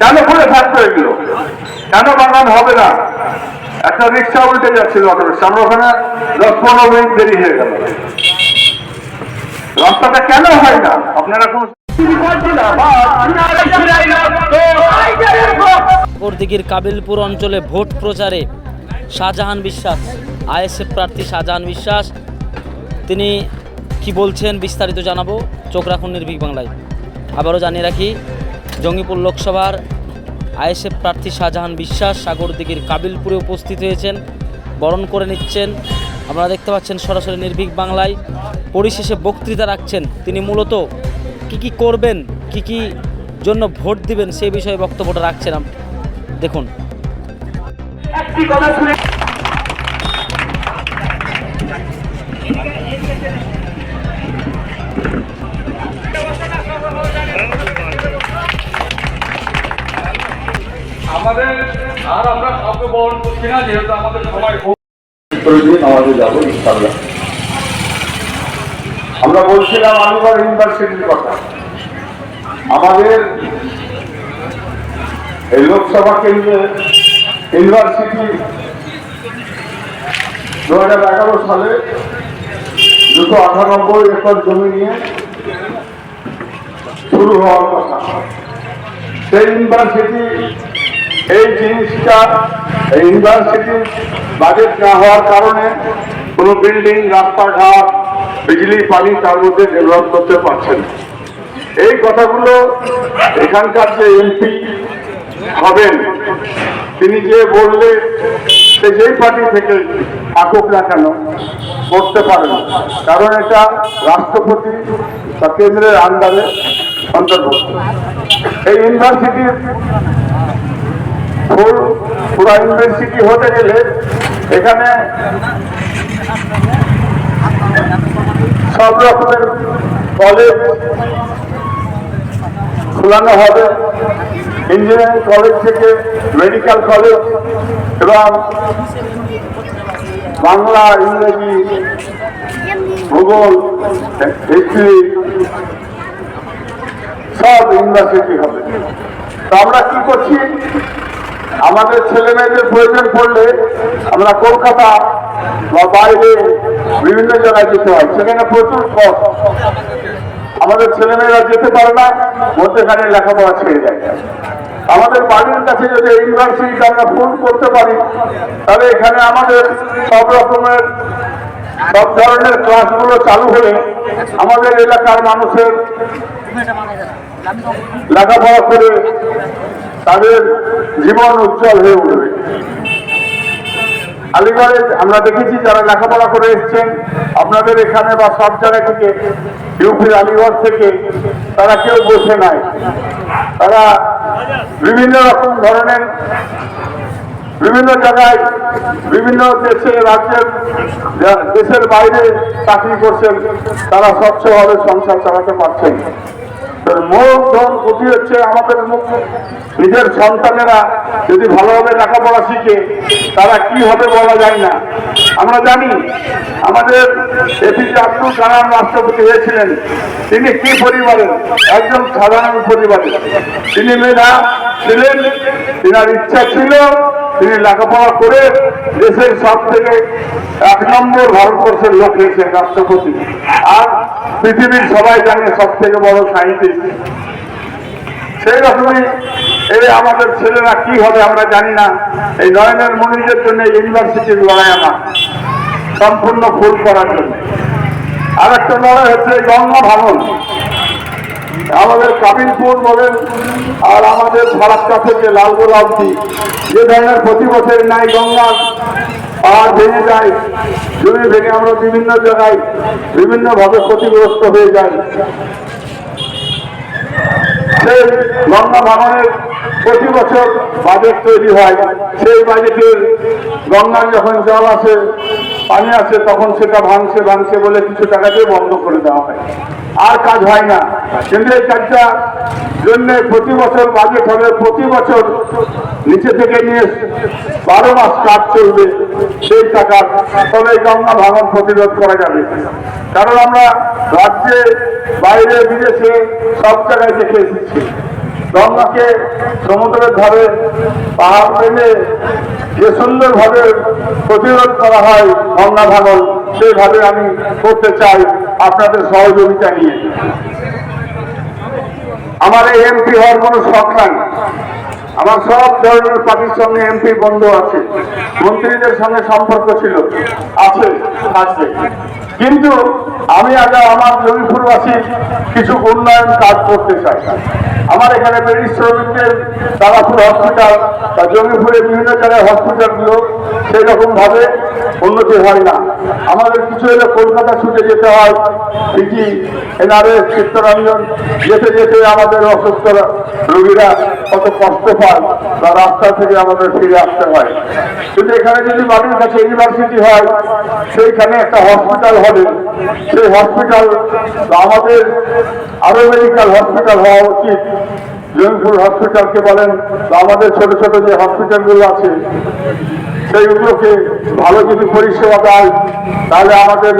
কেন খুলে থাকবে এগুলো? কেন বানানো হবে না? একটা রিক্সা উল্টে যাচ্ছিল অটো আমরা ওখানে দশ পনেরো মিনিট দেরি হয়ে গেল। রাস্তাটা কেন হয় না? আপনারা কোন দিঘির কাবিলপুর অঞ্চলে ভোট প্রচারে শাহজাহান বিশ্বাস, আইএসএফ প্রার্থী শাহজাহান বিশ্বাস। তিনি কি বলছেন বিস্তারিত জানাব। চোখ রাখুন নির্ভীক বাংলায়। আবারও জানিয়ে রাখি জঙ্গিপুর লোকসভার আইএসএফ প্রার্থী শাহজাহান বিশ্বাস সাগরদিঘির কাবিলপুরে উপস্থিত হয়েছেন, বরণ করে নিচ্ছেন। আপনারা দেখতে পাচ্ছেন সরাসরি নির্ভীক বাংলায়। পরিশেষে বক্তৃতা রাখছেন। তিনি মূলত কি কি করবেন, কি কি জন্য ভোট দিবেন সেই বিষয়ে বক্তব্যটা রাখছেন। দেখুন। আমাদের আর আমরা বহন করছি না, যেহেতু আমাদের সময় আমাদের যাব ইনশাল্লাহ আমরা বলছিলাম আলিগড় ইউনিভার্সিটির কথা। আমাদের এই লোকসভা কেন্দ্রে ইউনিভার্সিটি দু হাজার এগারো সালে দুশো আটানব্বই একর জমি নিয়ে শুরু হওয়ার কথা। সেই ইউনিভার্সিটি এই জিনিসটা এই ইউনিভার্সিটির বাজেট না হওয়ার কারণে কোনো বিল্ডিং রাস্তাঘাট, বিজলি, পানি তার মধ্যে ডেভেলপ করতে পারছে না। এই কথাগুলো এখানকার যে এমপি হবেন, তিনি যে বললে সে যেই পার্টি থেকে থাকুক না কেন, করতে পারেন। কারণ এটা রাষ্ট্রপতি বা কেন্দ্রের আন্ডারে অন্তর্ভুক্ত এই ইউনিভার্সিটির ফুল পুরা ইউনিভার্সিটি হতে গেলে এখানে সব রকমের কলেজ খোলানো হবে। ইঞ্জিনিয়ারিং কলেজ থেকে মেডিকেল কলেজ এবং বাংলা, ইংরেজি, ভূগোল, হিস্ট্রি সব ইউনিভার্সিটি হবে। তো আমরা কি করছি? আমাদের ছেলে মেয়েদের প্রয়োজন পড়লে আমরা কলকাতা বা বাইরে বিভিন্ন জায়গায় যেতে হয়। সেখানে প্রচুর কষ্ট আমাদের ছেলেমেয়েরা যেতে পারে না, মধ্যেখানে লেখাপড়া ছেড়ে যায় আমাদের বাড়ির কাছে যদি ইউনিভার্সিটিটা আমরা ফোন করতে পারি, তাহলে এখানে আমাদের সব রকমের, সব ধরনের ক্লাসগুলো চালু হলে আমাদের এলাকার মানুষের লেখাপড়া করে তাদের জীবন উজ্জ্বল হয়ে উঠবে। আলিগড়ে আমরা দেখেছি যারা লেখাপড়া করে এসছেন, আপনাদের এখানে বা সব জায়গা থেকে, ইউপির আলিগড় থেকে তারা কেউ বসে নাই। তারা বিভিন্ন রকম ধরনের, বিভিন্ন জায়গায়, বিভিন্ন দেশে, রাজ্যের, দেশের বাইরে চাকরি করছেন, তারা স্বচ্ছভাবে সংসার চালাতে পারছেন। মূল ধন গতি হচ্ছে আমাদের নিজের সন্তানেরা যদি ভালোভাবে লেখাপড়া শিখে, তারা কি হবে বলা যায় না। আমরা জানি আমাদের এপিজে আব্দুল কালাম রাষ্ট্রপতি হয়েছিলেন। তিনি কি পরিবারের? একজন সাধারণ পরিবারের। তিনি মেধা ছিলেন, তিনার ইচ্ছা ছিল, তিনি লেখাপড়া করে দেশের সব থেকে এক নম্বর ভারতবর্ষের লোক হয়েছে রাষ্ট্রপতি। আর পৃথিবীর সবাই জানে সব থেকে বড় সাইন্টিস্ট। সেই রকমই এই আমাদের ছেলেরা কি হবে আমরা জানি না। এই নয়নের মনিরের জন্য ইউনিভার্সিটির লড়াই আমার, সম্পূর্ণ ফুল করার জন্য। আর একটা লড়াই হচ্ছে গঙ্গা ভাঙন। আমাদের কাবিলপুর বলেন আর আমাদের ফারাক্কা থেকে লালগোলা অব্দি যে ধরনের প্রতি বছর নাই গঙ্গার পাহাড় ভেঙে যায়। জমি ভেঙে আমরা বিভিন্ন জায়গায় বিভিন্নভাবে ক্ষতিগ্রস্ত হয়ে যাই। সেই গঙ্গা ভাঙনের প্রতি বছর বাজেট তৈরি হয়। সেই বাজেটের গঙ্গার যখন জল আসে, পানি আসে, তখন সেটা ভাঙছে ভাঙছে বলে কিছু টাকাতে বন্ধ করে দেওয়া হয়। আর কাজ হয় না। এই কাজটা জন্য প্রতি বছর বাজেট হবে, প্রতি বছর নিচে থেকে নিয়ে বারো মাস কাজ চলবে, সেই টাকা তবে গঙ্গা ভাঙন প্রতিরোধ করা যাবে। কারণ আমরা রাজ্যে, বাইরে, বিদেশে সব জায়গায় দেখে এসেছি। গঙ্গাকে সমুদ্রের ধারে পাহাড় পেলে যে সুন্দরভাবে প্রতিরোধ করা হয় গঙ্গা ভাঙন, সেইভাবে আমি করতে চাই। আপনাদের সহযোগিতা নিয়ে। আমার এই এমপি হওয়ার কোনো শখ নাই। আমার সব ধরনের পার্টির সঙ্গে এমপি বন্ধু আছে। মন্ত্রীদের সঙ্গে সম্পর্ক ছিল, আছে থাকবে কিন্তু আমি আগে আমার জমিপুরবাসী কিছু উন্নয়ন কাজ করতে চাই। আমার এখানে বেরি শ্রমিকদের তারাপুর হসপিটাল বা জমিপুরে বিভিন্ন জায়গায় হসপিটালগুলো সেই রকম ভাবে উন্নতি হয় না। আমাদের কিছু হলে কলকাতা ছুটে যেতে হয় পিজি এনআরএস, চিত্তরঞ্জন, যেতে যেতে আমাদের অসুস্থ রোগীরা কত কষ্ট পায়, বা রাস্তা থেকে আমাদের ফিরে আসতে হয়। কিন্তু এখানে যদি বাড়ির কাছে ইউনিভার্সিটি হয়, সেইখানে একটা হসপিটাল হবে। সেই হসপিটাল আমাদের আরও মেডিকেল হসপিটাল হওয়া উচিত। জয়পুর হসপিটালকে বলেন, আমাদের ছোট ছোট যে হসপিটালগুলো আছে সেইগুলোকে ভালো যদি পরিষেবা দেয়, তাহলে আমাদের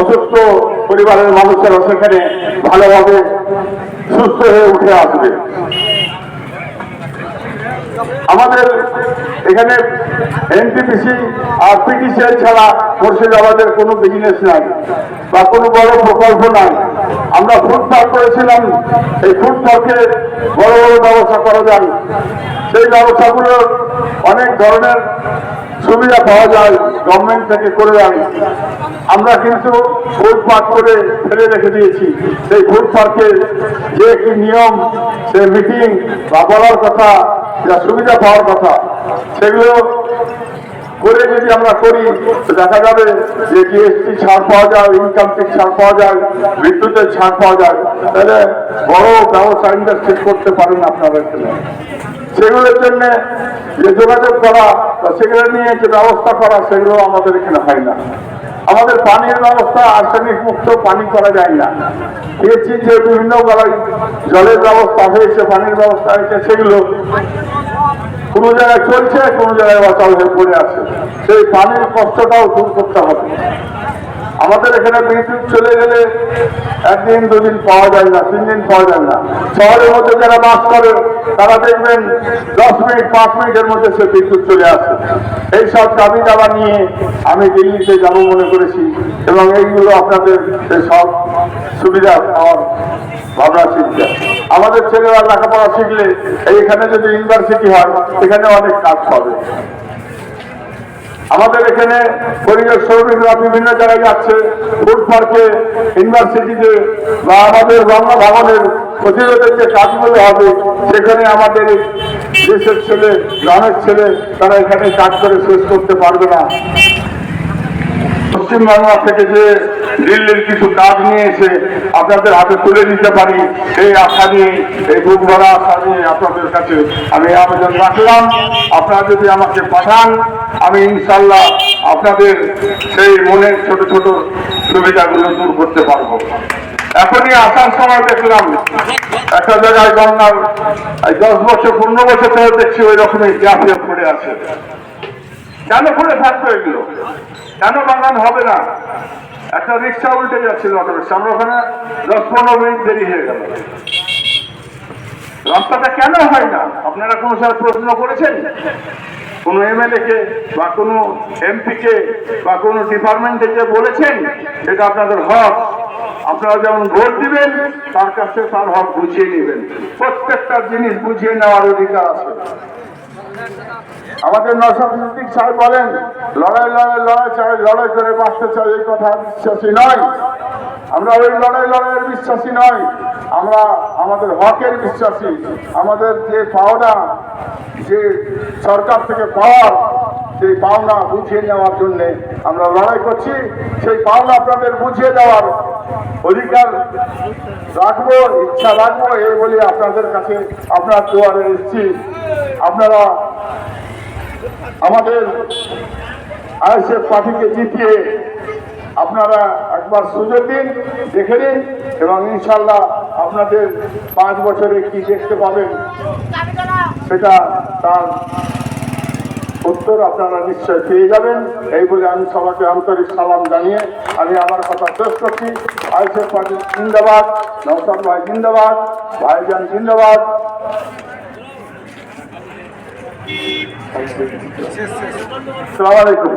অসুস্থ পরিবারের মানুষেরা সেখানে ভালোভাবে সুস্থ হয়ে উঠে আসবে। আমাদের এখানে এনটিপিসি আর পিটিসিএল ছাড়া মুর্শিদাবাদের কোনো বিজনেস নাই বা কোনো বড় প্রকল্প নাই। আমরা ফুড পার্ক করেছিলাম, এই ফুড পার্কে বড় বড় ব্যবস্থা করা যায়। সেই ব্যবস্থাগুলোর অনেক ধরনের সুবিধা পাওয়া যায় গভর্নমেন্ট থেকে করে দেয়। আমরা কিন্তু ফুড পার্ক করে ফেলে রেখে দিয়েছি। সেই ফুড যে কি নিয়ম সে মিটিং বা বলার কথা, যা সুবিধা পাওয়ার কথা, সেগুলো করে যদি আমরা করি দেখা যাবে যে জিএসটি ছাড় পাওয়া যায় ইনকাম ট্যাক্স ছাড় পাওয়া যায় বিদ্যুতের ছাড় পাওয়া যায়। তাহলে বড় ব্যবসা ইন্ডাস্ট্রি করতে পারেন আপনারা সেগুলোর জন্য যে যোগাযোগ করা সেগুলো নিয়ে যে ব্যবস্থা করা, সেগুলো আমাদের এখানে হয় না। আমাদের পানির ব্যবস্থা, আর্সেনিক মুক্ত পানি করা যায় না। পেয়েছি যে বিভিন্ন জলের ব্যবস্থা হয়েছে, পানির ব্যবস্থা হয়েছে, সেগুলো কোনো জায়গায় চলছে, কোনো জায়গায় অচল হয়ে পড়ে আছে। সেই পানির কষ্টটাও দূর করতে হবে। আমাদের এখানে বিদ্যুৎ চলে গেলে একদিন, দুদিন পাওয়া যায় না, তিন দিন পাওয়া যায় না। শহরের মধ্যে যারা বাস করে, তারা দেখবেন দশ মিনিট, পাঁচ মিনিটের মধ্যে সে বিদ্যুৎ চলে আসে। এই সব দাবি দাবা নিয়ে আমি দিল্লিতে যাব মনে করেছি এবং এইগুলো আপনাদের সব সুবিধা পাওয়ার ভাবনা চিন্তা। আমাদের ছেলেরা লেখাপড়া শিখলে এইখানে যদি ইউনিভার্সিটি হয়, এখানে অনেক কাজ পাবে। আমাদের এখানে পরিবেশ শ্রমিকরা বিভিন্ন জায়গায় যাচ্ছে। ফুড পার্কে, ইউনিভার্সিটিতে বা আমাদের গঙ্গা ভবনের প্রতিরোধের যে কাজগুলো হবে, সেখানে আমাদের দেশের ছেলে, গ্রামের ছেলে, তারা এখানে কাজ করে শেষ করতে পারবে না। পশ্চিমবাংলা থেকে যে দিল্লির কিছু কাজ নিয়ে এসে আপনাদের হাতে তুলে দিতে পারি, এই আশা নিয়ে, এই বুক ভরা আশা নিয়ে আপনাদের কাছে আমি আবেদন রাখলাম। আপনারা যদি আমাকে পাঠান, আমি ইনশাল্লাহ আপনাদের সেই মনের ছোট ছোট সুবিধাগুলো দূর করতে পারব। এখনই আসার সময় দেখলাম, একটা জায়গায় গঙ্গার দশ বছর, পনেরো বছর ধরে দেখছি ওই রকমই গ্যাসে পড়ে আছে। কেন পড়ে থাকবে এগুলো? কেন বাগান হবে না? একটা রিক্সা উল্টে যাচ্ছিল অটো রিক্সা আমরা ওখানে দশ পনেরো মিনিট দেরি হয়ে গেল। রাস্তাটা কেন হয় না? আপনারা কোনো স্যার প্রশ্ন করেছেন? কোনো এমএলএ কে বা কোনো এমপি কে বা কোনো ডিপার্টমেন্টে যে বলেছেন? এটা আপনাদের হক। আপনারা যেমন ভোট দিবেন, তার কাছে তার হক বুঝিয়ে নেবেন। প্রত্যেকটা জিনিস বুঝিয়ে নেওয়ার অধিকার আছে। আমাদের সিদ্দিক সাহেব বলেন, লড়াই লড়াই লড়াই, চাই, লড়াই করে বাঁচতে চাই, এই কথা বিশ্বাসী নয়। আমরা ওই লড়াই, লড়াইয়ের বিশ্বাসী নয়। আমরা আমাদের হকের বিশ্বাসী। আমাদের যে পাওনা, যে সরকার থেকে পাওয়ার, সেই পাওনা বুঝিয়ে নেওয়ার জন্য আমরা লড়াই করছি। সেই পাওনা আপনাদের বুঝিয়ে দেওয়ার অধিকার রাখব, ইচ্ছা রাখব, এই বলে আপনাদের কাছে আপনার দুয়ারে এসেছি। আপনারা আমাদের আইএসএফ পার্টিকে জিতিয়ে আপনারা একবার সুযোগ দিন, দেখে নিন এবং ইনশাল্লাহ আপনাদের পাঁচ বছরে কি দেখতে পাবেন সেটা তার উত্তর আপনারা নিশ্চয় পেয়ে যাবেন। এই বলে আমি সবাইকে আন্তরিক সালাম জানিয়ে আমি আমার কথা শেষ করছি। আইসেফ পার্টি জিন্দাবাদ নৌসাদ ভাই জিন্দাবাদ, ভাইজান জিন্দাবাদ। সালাম আলাইকুম